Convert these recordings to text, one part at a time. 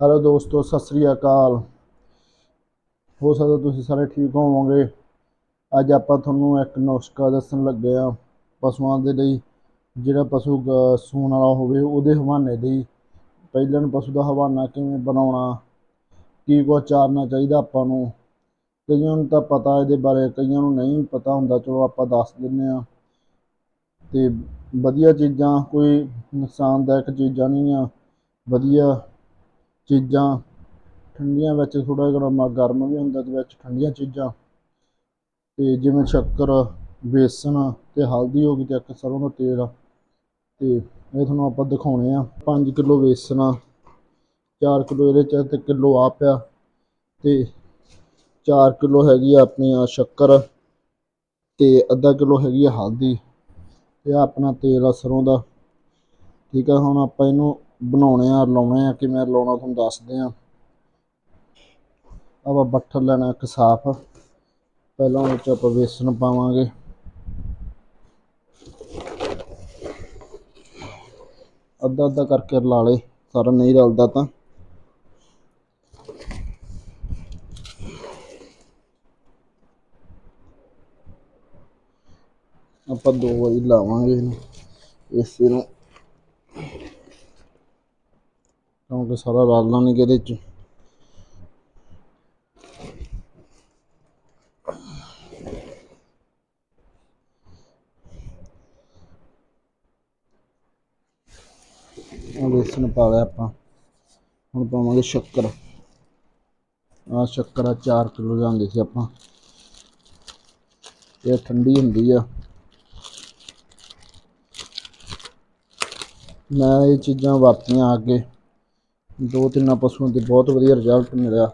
Hello ਦੋਸਤੋ, ਸਤਿ ਸ੍ਰੀ ਅਕਾਲ। ਹੋ ਸਕਦਾ ਤੁਸੀਂ ਸਾਰੇ ਠੀਕ ਹੋਵੋਗੇ। ਅੱਜ ਆਪਾਂ ਤੁਹਾਨੂੰ ਇੱਕ ਨੁਸਖਾ ਦੱਸਣ ਲੱਗੇ ਆ ਪਸ਼ੂਆਂ ਦੇ ਲਈ। ਜਿਹੜਾ ਪਸ਼ੂ ਗ- ਸੂਣ ਵਾਲਾ ਹੋਵੇ, ਉਹਦੇ ਹਵਾਨੇ ਲਈ ਪਹਿਲਾਂ ਨੂੰ ਪਸ਼ੂ ਦਾ ਹਵਾਨਾ ਕਿਵੇਂ ਬਣਾਉਣਾ, ਕੀ ਕੁਛ ਚਾਰਨਾ ਚਾਹੀਦਾ ਆਪਾਂ ਨੂੰ। ਕਈਆਂ ਨੂੰ ਤਾਂ ਪਤਾ ਇਹਦੇ ਬਾਰੇ, ਕਈਆਂ ਨੂੰ ਨਹੀਂ ਪਤਾ ਹੁੰਦਾ। ਚਲੋ ਆਪਾਂ ਦੱਸ ਦਿੰਨੇ ਆ। ਤੇ ਵਧੀਆ ਚੀਜ਼ਾਂ, ਕੋਈ ਨੁਕਸਾਨਦਾਇਕ ਚੀਜ਼ਾਂ ਨਹੀਂ ਆ। ਵਧੀਆ ਚੀਜ਼ਾਂ, ਠੰਡੀਆਂ ਵਿੱਚ ਥੋੜ੍ਹਾ ਗਰਮ ਗਰਮ ਵੀ ਹੁੰਦਾ ਅਤੇ ਵਿੱਚ ਠੰਡੀਆਂ ਚੀਜ਼ਾਂ। ਅਤੇ ਜਿਵੇਂ ਸ਼ੱਕਰ ਬੇਸਣ ਅਤੇ ਹਲਦੀ ਹੋ ਗਈ ਤੇ ਇੱਕ ਸਰੋਂ ਦਾ ਤੇਲ। ਅਤੇ ਇਹ ਤੁਹਾਨੂੰ ਆਪਾਂ ਦਿਖਾਉਣੇ ਆ। 5 ਕਿਲੋ ਬੇਸਣ ਆ 4 ਕਿਲੋ ਇਹਦੇ ਚ ਅਤੇ ਕਿਲੋ ਆ ਪਿਆ। ਤੇ 4 ਕਿਲੋ ਹੈਗੀ ਆ ਆਪਣੀ ਆ ਸ਼ੱਕਰ ਅਤੇ ਅੱਧਾ ਕਿਲੋ ਹੈਗੀ ਆ ਹਲਦੀ। ਤੇ ਆਪਣਾ ਤੇਲ ਆ ਸਰੋਂ ਦਾ। ਠੀਕ ਆ, ਹੁਣ ਆਪਾਂ ਇਹਨੂੰ ਬਣਾਉਣੇ ਆ, ਲਾਉਣੇ ਆ, ਕਿਵੇਂ ਲਾਉਣਾ ਤੁਹਾਨੂੰ ਦੱਸਦੇ ਆ। ਆਪਾਂ ਬੱਠਲ ਲੈਣਾ ਇੱਕ ਸਾਫ਼। ਪਹਿਲਾਂ ਉਹ 'ਚ ਆਪਾਂ ਵੇਸਣ ਪਾਵਾਂਗੇ। ਅੱਧਾ ਅੱਧਾ ਕਰਕੇ ਲਾ ਲੇ ਸਾਰਾ ਨਹੀਂ ਰਲਦਾ ਤਾਂ। ਆਪਾਂ ਦੋ ਵਾਰੀ ਲਾਵਾਂਗੇ ਇਹਨੂੰ। ਇਸੇ ਨੂੰ ਕਿਉਂਕਿ ਸਾਰਾ ਰਲਣਾ ਨਹੀਂ ਇਹਦੇ ਚ। ਆਹ ਬੇਸਣ ਪਾ ਲਿਆ ਆਪਾਂ। ਹੁਣ ਪਾਵਾਂਗੇ ਸ਼ੱਕਰ। ਆ ਸ਼ੱਕਰ ਆ 4 ਕਿਲੋ ਲਿਆਂਦੇ ਸੀ ਆਪਾਂ। ਇਹ ਠੰਡੀ ਹੁੰਦੀ ਆ। ਮੈਂ ਇਹ ਚੀਜ਼ਾਂ ਵਰਤੀਆਂ ਅੱਗੇ। ਦੋ ਤਿੰਨ ਪਸ਼ੂਆਂ ਤੇ ਬਹੁਤ ਵਧੀਆ ਰਿਜ਼ਲਟ ਮਿਲਿਆ।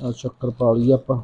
ਆ ਸ਼ੱਕਰ ਪਾ ਲਈ ਆਪਾਂ।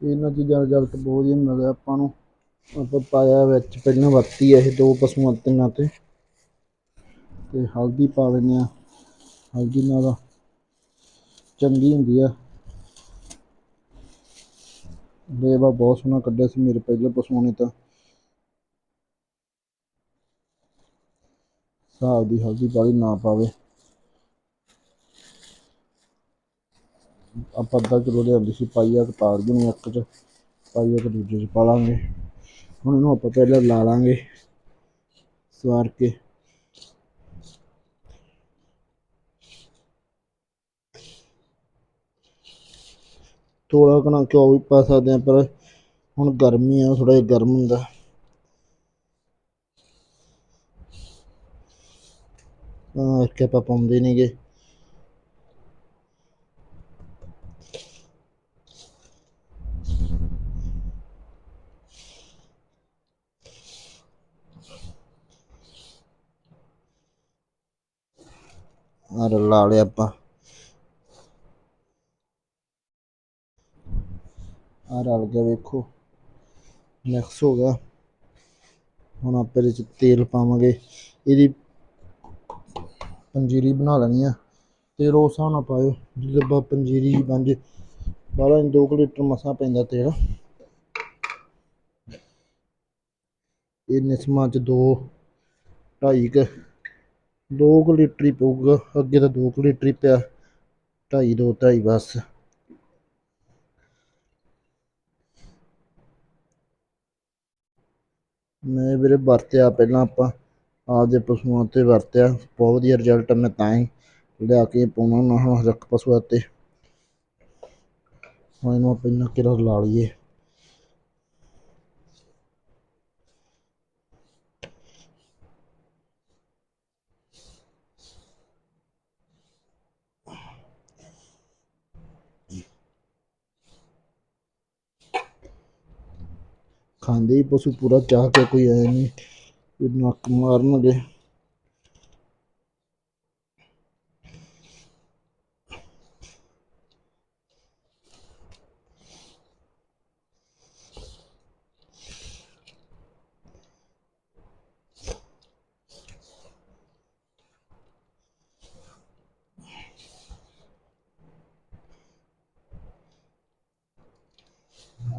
ਇਹਨਾਂ ਚੀਜ਼ਾਂ ਰਿਜ਼ਲਟ ਬਹੁਤ ਵਧੀਆ ਮਿਲਿਆ ਆਪਾਂ ਨੂੰ। ਆਪਾਂ ਪਾਇਆ ਵਿੱਚ ਪਹਿਲਾਂ ਵਰਤੀ ਆ ਇਹ ਦੋ ਪਸ਼ੂਆਂ ਤਿੰਨਾਂ ਤੇ। ਤੇ ਹਲਦੀ ਪਾ ਲੈਂਦੇ ਆ ਹਲਦੀ ਨਾਲ ਚੰਗੀ ਹੁੰਦੀ ਆ। ਲੇਵਾ ਬਹੁਤ ਸੋਹਣਾ ਕੱਢਿਆ ਸੀ ਮੇਰੇ ਪਹਿਲੇ ਪਸੋਣੇ ਤਾਂ। ਹਿਸਾਬ ਦੀ ਹਲਦੀ ਪਾਲੀ ਨਾ ਪਾਵੇ। ਆਪਾਂ ਅੱਧਾ ਕਿਲੋ ਲਿਆਂਦੀ ਸੀ, ਪਾਈਆ ਕੁ ਤਾਰ ਦੇਣੀ ਇੱਕ ਚ। ਪਾਈਆ ਕੁ ਦੂਜੇ ਚ ਪਾ ਲਾਂਗੇ। ਹੁਣ ਇਹਨੂੰ ਆਪਾਂ ਪਹਿਲਾਂ ਲਾ ਲਾਂਗੇ। ਸਵਾਰ ਕੇ। ਥੋੜਾ ਘਣਾ ਘਿਓ ਵੀ ਪਾ ਸਕਦੇ ਹਾਂ ਪਰ ਹੁਣ ਗਰਮੀ ਆ, ਥੋੜ੍ਹਾ ਜਿਹਾ ਗਰਮ ਹੁੰਦਾ। ਆ ਕਿ ਆਪਾਂ ਪਾਉਂਦੇ ਨਹੀਂਗੇ ਆ ਲਾ ਲਿਆ ਆਪਾਂ। ਆ ਰਲ ਗਿਆ ਵੇਖੋ। ਮਿਕਸ ਹੋ ਗਿਆ। ਹੁਣ ਆਪਾਂ ਇਹਦੇ ਚ ਤੇਲ ਪਾਵਾਂਗੇ। ਇਹਦੀ ਪੰਜੀਰੀ ਬਣਾ ਲੈਣੀ ਆ। ਤੇਲ ਉਸ ਹਿਸਾਬ ਨਾਲ ਪਾਇਓ। ਜਦੋਂ ਪੰਜੀਰੀ ਬਣ ਜੇ ਬਾਲਾ 2 ਲੀਟਰ ਮਸਾ ਪੈਂਦਾ ਤੇਲ। ਇਹ ਨਿਸਮਾਂ ਚ ਦੋ, ਢਾਈ ਕ, ਦੋ ਕੁ ਲੀਟਰ ਹੀ ਪਊਗਾ। ਅੱਗੇ ਤਾਂ ਦੋ ਕੁ ਲੀਟਰ ਹੀ ਪਿਆ। ਢਾਈ, ਦੋ, ਢਾਈ ਬਸ। ਮੈਂ ਵੀਰੇ ਵਰਤਿਆ ਪਹਿਲਾਂ ਆਪਾਂ ਆਪਦੇ ਪਸ਼ੂਆਂ ਤੇ ਵਰਤਿਆ, ਬਹੁਤ ਵਧੀਆ ਰਿਜ਼ਲਟ ਮੈਂ ਤਾਂ ਹੀ ਲਿਆ ਕੇ ਪਾਉਣਾ ਨਾ ਹੁਣ ਹਰ ਇੱਕ ਪਸ਼ੂ ਤੇ ਹੁਣ ਇਹਨੂੰ ਆਪਾਂ ਇੰਨਾ ਕਿਰਾ ਲਾ ਲਈਏ। ਖਾਂਦੇ ਹੀ ਪਸ਼ੂ ਪੂਰਾ ਚਾਹ ਕੇ ਕੋਈ ਐ ਨਹੀਂ ਵੀ ਨੱਕ ਮਾਰਨਗੇ।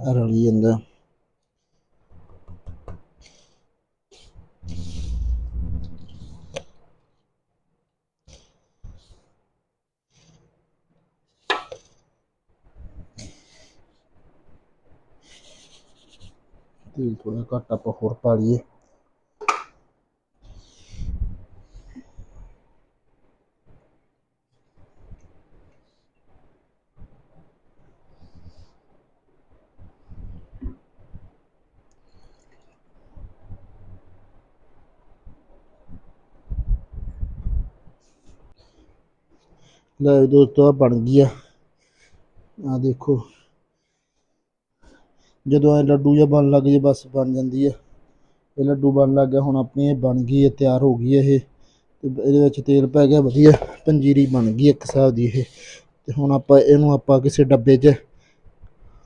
ਰਲੀ ਜਾਂਦਾ। ਤੇਲ ਥੋੜਾ ਘੱਟ ਆਪਾਂ ਹੋਰ ਪਾ ਲਈਏ ਲੈ ਵੀ ਦੋਸਤੋ ਆ ਬਣ ਗਈ ਆ ਦੇਖੋ ਜਦੋਂ ਇਹ ਲੱਡੂ ਜਿਹਾ ਬਣ ਲੱਗ ਜੇ, ਬਸ ਬਣ ਜਾਂਦੀ ਹੈ ਇਹ ਲੱਡੂ ਬਣ ਲੱਗ ਗਿਆ ਹੁਣ ਆਪਣੀ ਇਹ ਬਣ ਗਈ ਹੈ ਤਿਆਰ ਹੋ ਗਈ ਹੈ ਇਹ। ਤੇ ਇਹਦੇ ਵਿੱਚ ਤੇਲ ਪੈ ਗਿਆ, ਵਧੀਆ। ਪੰਜੀਰੀ ਬਣ ਗਈ ਇੱਕ ਹਿਸਾਬ ਦੀ ਇਹ। ਤੇ ਹੁਣ ਆਪਾਂ ਇਹਨੂੰ ਆਪਾਂ ਕਿਸੇ ਡੱਬੇ 'ਚ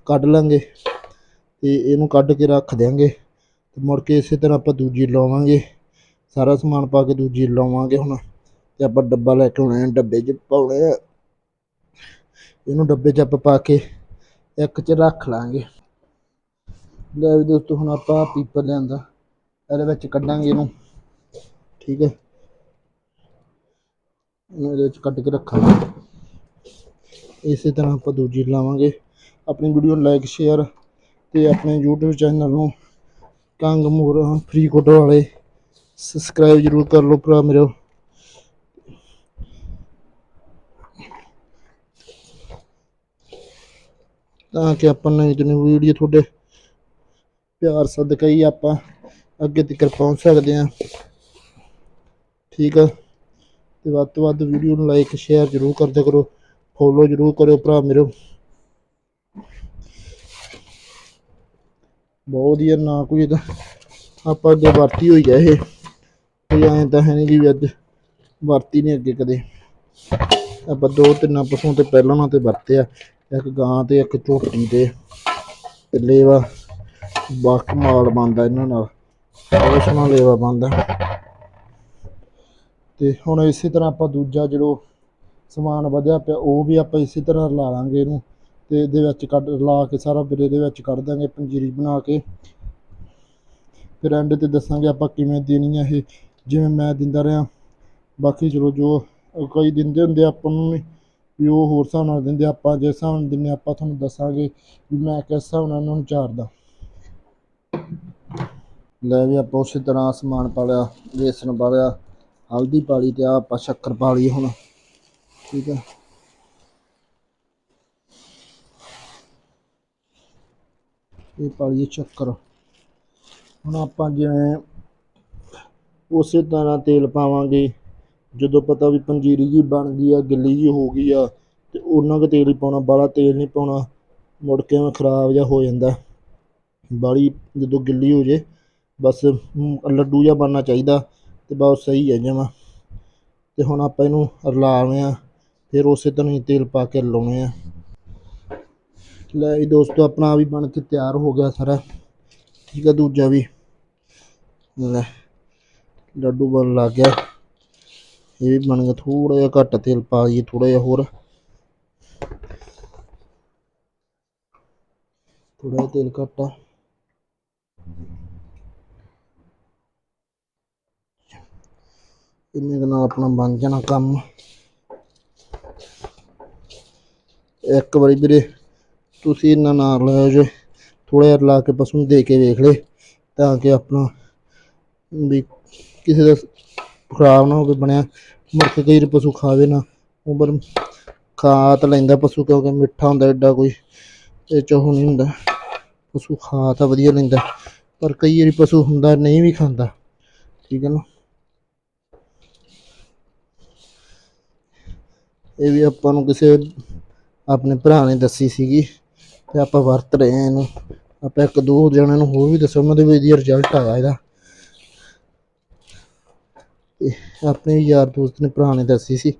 ਕੱਢ ਲਾਂਗੇ ਤੇ ਇਹਨੂੰ ਕੱਢ ਕੇ ਰੱਖ ਦਿਆਂਗੇ। ਤੇ ਮੁੜ ਕੇ ਇਸੇ ਤਰ੍ਹਾਂ ਆਪਾਂ ਦੂਜੀ ਲਾਵਾਂਗੇ। ਸਾਰਾ ਸਮਾਨ ਪਾ ਕੇ ਦੂਜੀ ਲਾਵਾਂਗੇ ਹੁਣ। ਤੇ ਆਪਾਂ ਡੱਬਾ ਲੈ ਕੇ ਆਉਣਾ ਡੱਬੇ 'ਚ ਪਾਉਣੇ ਆ। ਇਹਨੂੰ ਡੱਬੇ 'ਚ ਆਪਾਂ ਪਾ ਕੇ ਇੱਕ 'ਚ ਰੱਖ ਲਾਂਗੇ। ਲੈ ਵੀ ਦੋਸਤੋ, ਹੁਣ ਆਪਾਂ ਪੀਪਰ ਲਿਆਂਦਾ ਇਹਦੇ ਵਿੱਚ ਕੱਢਾਂਗੇ ਇਹਨੂੰ। ਠੀਕ ਹੈ? ਇਹਦੇ ਵਿੱਚ ਕੱਢ ਕੇ ਰੱਖਾਂਗੇ। ਇਸੇ ਤਰ੍ਹਾਂ ਆਪਾਂ ਦੂਜੀ ਲਾਵਾਂਗੇ। ਆਪਣੀ ਵੀਡੀਓ ਨੂੰ ਲਾਈਕ ਸ਼ੇਅਰ ਤੇ ਆਪਣੇ YouTube ਚੈਨਲ ਨੂੰ ਕੰਗ ਮੋਰ ਫਰੀਦਕੋਟ ਵਾਲੇ ਸਬਸਕ੍ਰਾਈਬ ਜਰੂਰ ਕਰ ਲਓ ਭਰਾ ਮੇਰੇ। ਤਾਂ ਕਿ ਆਪਾਂ ਨਵੀਂ ਤੋਂ ਨਵੀਂ ਵੀਡੀਓ ਤੁਹਾਡੇ ਪਿਆਰ ਸਦਕਾ ਹੀ ਆਪਾਂ ਅੱਗੇ ਤੱਕ ਪਹੁੰਚ ਸਕਦੇ ਹਾਂ। ਠੀਕ ਆ। ਤੇ ਵੱਧ ਤੋਂ ਵੱਧ ਵੀਡੀਓ ਨੂੰ ਲਾਈਕ ਸ਼ੇਅਰ ਜ਼ਰੂਰ ਕਰਦੇ ਕਰੋ। ਫੋਲੋ ਜ਼ਰੂਰ ਕਰਿਓ ਭਰਾ ਮੇਰੇ। ਬਹੁਤ ਵਧੀਆ ਨਾ ਕੋਈ ਇਹਦਾ। ਆਪਾਂ ਅੱਗੇ ਵਰਤੀ ਹੋਈ ਹੈ ਇਹ। ਕੋਈ ਐਂ ਤਾਂ ਹੈ ਨਹੀਂ ਕਿ ਵੀ ਅੱਜ ਵਰਤੀ ਨਹੀਂ ਅੱਗੇ ਕਦੇ। ਆਪਾਂ ਦੋ ਤਿੰਨ ਪਸ਼ੂਆਂ ਤੇ ਪਹਿਲਾਂ ਨਾਲ ਤੇ ਵਰਤਿਆ ਇੱਕ ਗਾਂ ਤੇ, ਇੱਕ ਝੋਟੀ ਤੇ। ਤੇ ਲੇਵਾ। ਬਾਕ ਮਾਲ ਬੰਦਾ ਇਹਨਾਂ ਨਾਲ। ਬਹੁਤ ਸੋਹਣਾ ਲੇਵਾ ਬੰਦਾ ਤੇ ਹੁਣ ਇਸੇ ਤਰ੍ਹਾਂ ਆਪਾਂ ਦੂਜਾ ਜਿਹੜਾ ਸਮਾਨ ਵਧਿਆ ਪਿਆ ਉਹ ਵੀ ਆਪਾਂ ਇਸੇ ਤਰ੍ਹਾਂ ਲਾ ਲਾਂਗੇ ਇਹਨੂੰ ਤੇ ਇਹਦੇ ਵਿੱਚ ਕੱਢ ਲਾ ਕੇ ਸਾਰਾ ਫਿਰ ਇਹਦੇ ਵਿੱਚ ਕੱਢ ਦਾਂਗੇ ਪੰਜੀਰੀ ਬਣਾ ਕੇ। ਫਿਰ ਐਂਡ ਤੇ ਦੱਸਾਂਗੇ ਆਪਾਂ ਕਿਵੇਂ ਦੇਣੀ ਆ ਇਹ ਜਿਵੇਂ ਮੈਂ ਦਿੰਦਾ ਰਿਹਾ। ਬਾਕੀ ਚਲੋ ਜੋ ਕਈ ਦਿੰਦੇ ਹੁੰਦੇ ਆਪਾਂ ਨੂੰ ਵੀ ਉਹ ਹੋਰ ਹਿਸਾਬ ਨਾਲ ਦਿੰਦੇ ਆਪਾਂ ਜਿਸ ਹਿਸਾਬ ਨਾਲ ਦਿੰਦੇ ਆ, ਆਪਾਂ ਤੁਹਾਨੂੰ ਦੱਸਾਂਗੇ ਵੀ ਮੈਂ ਕਿਸ ਹਿਸਾਬ ਨਾਲ ਇਹਨਾਂ ਨੂੰ ਚਾਰਦਾ। ਲੈ ਵੀ ਆਪਾਂ ਉਸੇ ਤਰ੍ਹਾਂ ਸਮਾਨ ਪਾ ਲਿਆ, ਵੇਸਣ ਪਾ ਲਿਆ, ਹਲਦੀ ਪਾ ਲਈ ਤੇ ਆ ਆਪਾਂ ਸ਼ੱਕਰ ਪਾ ਲਈ ਹੁਣ, ਠੀਕ ਹੈ। ਇਹ ਪਾ ਲਈਏ ਸ਼ੱਕਰ। ਹੁਣ ਆਪਾਂ ਜਿਵੇਂ ਉਸੇ ਤਰ੍ਹਾਂ ਤੇਲ ਪਾਵਾਂਗੇ, ਜਦੋਂ ਪਤਾ ਵੀ ਪੰਜੀਰੀ ਜੀ ਬਣ ਗਈ ਆ, ਗਿੱਲੀ ਜੀ ਹੋ ਗਈ ਆ, ਤੇ ਉਹਨਾਂ ਕੁ ਤੇਲ ਹੀ ਪਾਉਣਾ, ਬਾਹਲਾ ਤੇਲ ਨਹੀਂ ਪਾਉਣਾ, ਮੁੜ ਕੇ ਐਵੇਂ ਖਰਾਬ ਜਿਹਾ ਹੋ ਜਾਂਦਾ। ਬਾਹਲੀ ਜਦੋਂ ਗਿੱਲੀ ਹੋ ਜੇ, ਬਸ ਲੱਡੂ ਜਿਹਾ ਬਣਨਾ ਚਾਹੀਦਾ ਤੇ ਬਸ ਸਹੀ ਹੈ ਜਮਾਂ। ਅਤੇ ਹੁਣ ਆਪਾਂ ਇਹਨੂੰ ਰਲਾਉਣੇ ਆ, ਫਿਰ ਉਸੇ ਤਰ੍ਹਾਂ ਹੀ ਤੇਲ ਪਾ ਕੇ ਲਾਉਣੇ ਆ। ਲੈ ਵੀ ਦੋਸਤੋ, ਆਪਣਾ ਵੀ ਬਣ ਕੇ ਤਿਆਰ ਹੋ ਗਿਆ ਸਾਰਾ। ਠੀਕ ਆ ਦੂਜਾ ਵੀ। ਲੈ, ਲੱਡੂ ਬਣ ਲੱਗ ਗਿਆ। ਇਹ ਵੀ ਬਣ ਗਿਆ ਥੋੜਾ ਜਿਹਾ ਘੱਟ ਤੇਲ ਪਾ ਦਈਏ ਥੋੜਾ ਜਿਹਾ ਹੋਰ। ਥੋੜਾ ਜਿਹਾ ਤੇਲ ਘੱਟ ਆ। ਇੰਨੇ ਨਾਲ ਆਪਣਾ ਬਣ ਜਾਣਾ ਕੰਮ। ਇੱਕ ਵਾਰੀ ਵੀਰੇ, ਤੁਸੀਂ ਇਹਨਾਂ ਨਾਲ ਲਾਇਓ ਜੇ ਥੋੜਾ ਜਿਹਾ ਲਾ ਕੇ ਪਸ਼ੂ ਨੂੰ ਦੇ ਕੇ ਵੇਖ ਲੈ ਤਾਂ ਕਿ ਆਪਣਾ ਵੀ ਕਿਸੇ ਦਾ ਖਰਾਬ ਨਾ ਹੋਵੇ, ਬਣਿਆ। ਮੁੜ ਕੇ ਕਈ ਵਾਰੀ ਪਸ਼ੂ ਖਾਵੇ ਨਾ, ਉਹ ਪਰ ਖਾ ਤਾਂ ਲੈਂਦਾ ਪਸ਼ੂ, ਕਿਉਂਕਿ ਮਿੱਠਾ ਹੁੰਦਾ ਐਡਾ ਕੋਈ, ਇਹ ਚ ਉਹ ਨਹੀਂ ਹੁੰਦਾ। ਪਸ਼ੂ ਖਾ ਤਾਂ ਵਧੀਆ ਲੈਂਦਾ। ਪਰ ਕਈ ਵਾਰੀ ਪਸ਼ੂ ਹੁੰਦਾ ਨਹੀਂ ਵੀ ਖਾਂਦਾ। ਠੀਕ ਹੈ ਨਾ? ਇਹ ਵੀ ਆਪਾਂ ਨੂੰ ਕਿਸੇ ਆਪਣੇ ਭਰਾ ਨੇ ਦੱਸੀ ਸੀਗੀ ਤੇ ਆਪਾਂ ਵਰਤ ਰਹੇ ਹਾਂ ਇਹਨੂੰ। ਆਪਾਂ ਇੱਕ ਦੋ ਜਣਿਆਂ ਨੂੰ ਹੋਰ ਵੀ ਦੱਸਿਆ ਉਹਨਾਂ ਦੇ ਵੀ ਵਧੀਆ ਰਿਜ਼ਲਟ ਆਇਆ ਇਹਦਾ। ਤੇ ਆਪਣੇ ਯਾਰ ਦੋਸਤ ਨੇ, ਭਰਾ ਨੇ ਦੱਸੀ ਸੀ।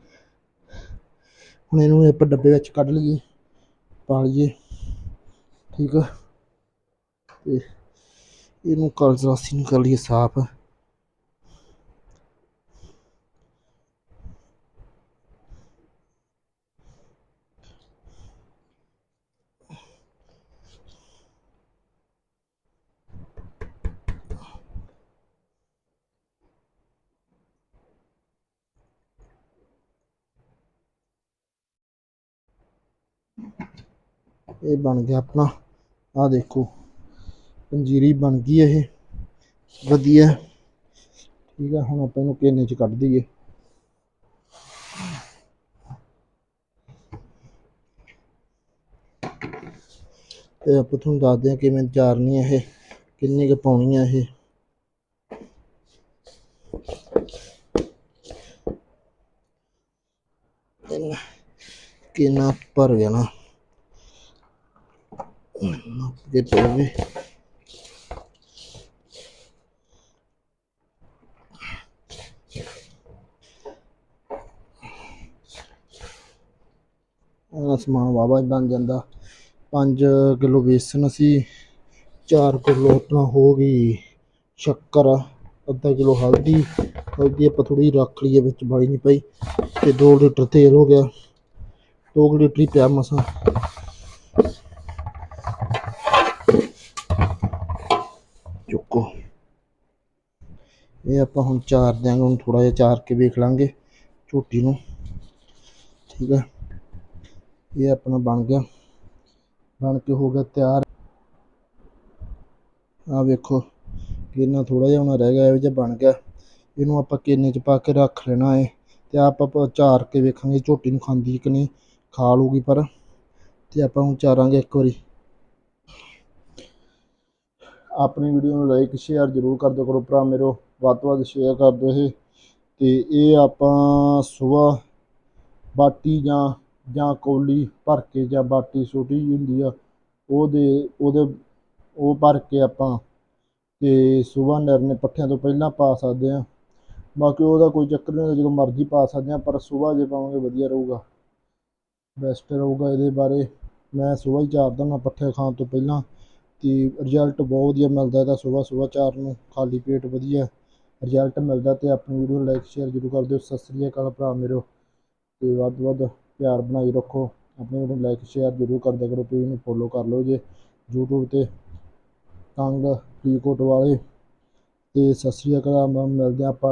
ਹੁਣ ਇਹਨੂੰ ਆਪਾਂ ਡੱਬੇ ਵਿੱਚ ਕੱਢ ਲਈਏ ਪਾ ਲਈਏ ਠੀਕ ਆ? ਤੇ e num cordão assim nunca ali sabe E बन गया अपना a देखो ਪੰਜੀਰੀ ਬਣ ਗਈ ਇਹ। ਵਧੀਆ। ਠੀਕ ਆ, ਹੁਣ ਆਪਾਂ ਇਹਨੂੰ ਕੇਨੇ ਚ ਕੱਢ ਦਈਏ। ਤੇ ਆਪਾਂ ਤੁਹਾਨੂੰ ਦੱਸਦੇ ਹਾਂ ਕਿਵੇਂ ਚਾਰਨੀ ਹੈ ਇਹ, ਕਿੰਨੀ ਕੁ ਪਾਉਣੀ ਹੈ ਇਹ। ਕਿੰਨਾ ਭਰ ਜਾਣਾ। ਨਾ ਕੇ ਪਵੇ ਇਹਦਾ ਸਮਾਨ ਵਾਵਾ ਬਣ ਜਾਂਦਾ। 5 ਕਿਲੋ ਬੇਸਨ ਸੀ 4 ਕਿਲੋ ਆਪਣਾ ਹੋ ਗਈ, ਸ਼ੱਕਰ, ਅੱਧਾ ਕਿਲੋ ਹਲਦੀ ਹਲਦੀ ਆਪਾਂ ਥੋੜੀ ਰੱਖ ਲਈਏ, ਵਿੱਚ ਬਾਲੀ ਨਹੀਂ ਪਈ ਤੇ 2 ਲੀਟਰ ਤੇਲ ਹੋ ਗਿਆ। 2 ਲੀਟਰ ਹੀ ਪਿਆ ਮਸਾਂ। ਚੁੱਕੋ। ਇਹ ਆਪਾਂ ਹੁਣ ਚਾਰ ਦਿਆਂਗੇ, ਹੁਣ ਥੋੜਾ ਜਿਹਾ ਚਾਰ ਕੇ ਵੇਖ ਲਾਂਗੇ ਝੋਟੀ ਨੂੰ। ਠੀਕ ਹੈ ਇਹ ਆਪਣਾ ਬਣ ਗਿਆ। ਬਣ ਕੇ ਹੋ ਗਿਆ ਤਿਆਰ। ਆ ਵੇਖੋ, ਕਿੰਨਾ ਥੋੜਾ ਜਿਹਾ ਹੁਣ ਰਹਿ ਗਿਆ, ਇਹ ਜਿਹਾ ਬਣ ਗਿਆ। ਇਹਨੂੰ ਆਪਾਂ ਕੇਨੇ 'ਚ ਪਾ ਕੇ ਰੱਖ ਲੈਣਾ ਹੈ ਤੇ ਆਪਾਂ ਚਾਰ ਕੇ ਵੇਖਾਂਗੇ ਝੋਟੀ ਨੂੰ ਖਾਂਦੀ ਕਿ ਨਹੀਂ, ਖਾ ਲੂਗੀ ਪਰ, ਤੇ ਆਪਾਂ ਹੁਣ ਚਾਰਾਂਗੇ ਇੱਕ ਵਾਰੀ। ਆਪਣੀ ਵੀਡੀਓ ਨੂੰ ਲਾਈਕ, ਸ਼ੇਅਰ ਜ਼ਰੂਰ ਕਰ ਦਿਓ ਕਰੋ ਭਰਾ, ਮੇਰੋ ਵੱਧ ਤੋਂ ਵੱਧ ਸ਼ੇਅਰ ਕਰ ਦਿਓ ਇਹ। ਤੇ ਇਹ ਆਪਾਂ ਸਵੇਰ ਬਾਟੀ ਜਾਂ ਜਾਂ ਕੌਲੀ ਭਰ ਕੇ ਜਾਂ ਬਾਟੀ ਛੋਟੀ ਜਿਹੀ ਹੁੰਦੀ ਆ, ਉਹਦੇ ਉਹਦੇ, ਉਹ ਭਰ ਕੇ ਆਪਾਂ ਅਤੇ ਸਵੇਰ ਨਿਰਣੇ ਪੱਠਿਆਂ ਤੋਂ ਪਹਿਲਾਂ ਪਾ ਸਕਦੇ ਹਾਂ। ਬਾਕੀ ਉਹਦਾ ਕੋਈ ਚੱਕਰ ਨਹੀਂ ਹੁੰਦਾ, ਜਦੋਂ ਮਰਜ਼ੀ ਪਾ ਸਕਦੇ ਹਾਂ, ਪਰ ਸਵੇਰ ਜੇ ਪਾਵਾਂਗੇ ਵਧੀਆ ਰਹੂਗਾ। ਬੈਸਟ ਰਹੂਗਾ ਇਹਦੇ ਬਾਰੇ। ਮੈਂ ਸਵੇਰ ਹੀ ਚਾਰਦਾ ਨਾ ਪੱਠੇ ਖਾਣ ਤੋਂ ਪਹਿਲਾਂ ਅਤੇ ਰਿਜ਼ਲਟ ਬਹੁਤ ਵਧੀਆ ਮਿਲਦਾ ਇਹਦਾ, ਸਵੇਰ ਸਵੇਰ ਚਾਰ ਨੂੰ। ਖਾਲੀ ਪੇਟ ਵਧੀਆ ਰਿਜ਼ਲਟ ਮਿਲਦਾ ਅਤੇ ਆਪਣੀ ਵੀਡੀਓ ਲਾਈਕ ਸ਼ੇਅਰ ਜ਼ਰੂਰ ਕਰ ਦਿਓ। ਸਤਿ ਸ੍ਰੀ ਅਕਾਲ ਭਰਾ ਮੇਰੋ। ਅਤੇ ਵੱਧ ਤੋਂ ਵੱਧ ਪਿਆਰ ਬਣਾਈ ਰੱਖੋ। ਆਪਣੀ ਵੀਡੀਓ ਲਾਈਕ ਸ਼ੇਅਰ ਜ਼ਰੂਰ ਕਰ ਕਰੋ। ਪੇਜ ਨੂੰ ਫੋਲੋ ਕਰ ਲਓ ਜੇ। YouTube ਤੇ ਤੰਗ ਫਰੀਦਕੋਟ ਵਾਲੇ। ਤੇ ਸਤਿ ਸ੍ਰੀ ਅਕਾਲ, ਮਿਲਦੇ ਆਪਾਂ